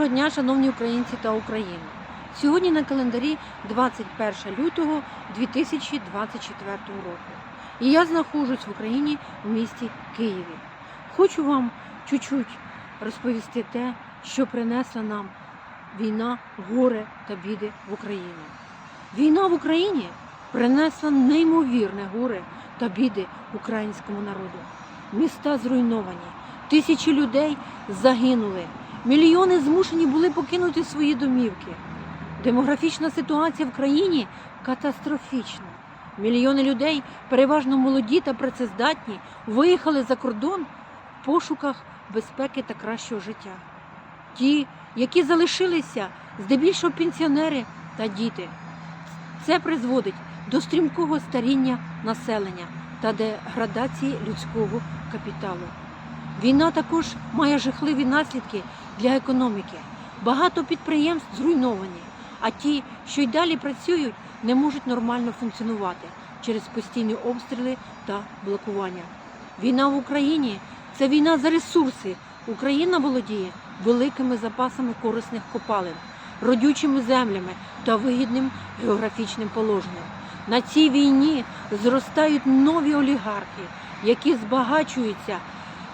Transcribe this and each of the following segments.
Доброго дня, шановні українці та Україна. Сьогодні на календарі 21 лютого 2024 року. І я знаходжусь в Україні в місті Києві. Хочу вам чуть-чуть розповісти те, що принесла нам війна, горе та біди в Україну. Війна в Україні принесла неймовірне горе та біди українському народу. Міста зруйновані, тисячі людей загинули. Мільйони змушені були покинути свої домівки. Демографічна ситуація в країні катастрофічна. Мільйони людей, переважно молоді та працездатні, виїхали за кордон в пошуках безпеки та кращого життя. Ті, які залишилися, здебільшого пенсіонери та діти. Це призводить до стрімкого старіння населення та деградації людського капіталу. Війна також має жахливі наслідки для економіки. Багато підприємств зруйновані, а ті, що й далі працюють, не можуть нормально функціонувати через постійні обстріли та блокування. Війна в Україні це війна за ресурси. Україна володіє великими запасами корисних копалин, родючими землями та вигідним географічним положенням. На цій війні зростають нові олігархи, які збагачуються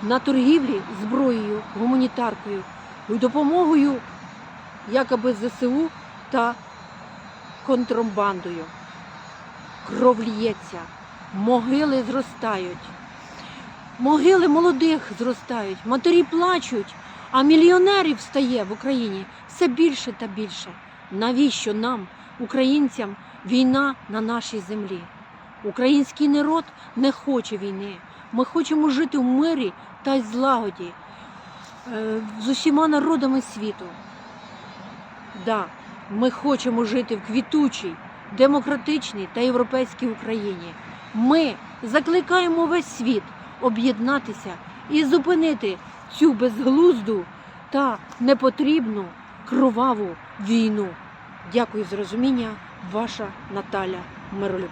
на торгівлі зброєю, гуманітаркою, допомогою якоби ЗСУ та контрабандою. Кров лється, могили зростають, могили молодих зростають, матері плачуть, а мільйонерів стає в Україні все більше та більше. Навіщо нам, українцям, війна на нашій землі? Український народ не хоче війни. Ми хочемо жити в мирі та й злагоді е, з усіма народами світу. Да, ми хочемо жити в квітучій, демократичній та європейській Україні. Ми закликаємо весь світ об'єднатися і зупинити цю безглузду та непотрібну кроваву війну. Дякую за розуміння, ваша Наталя Миролюб.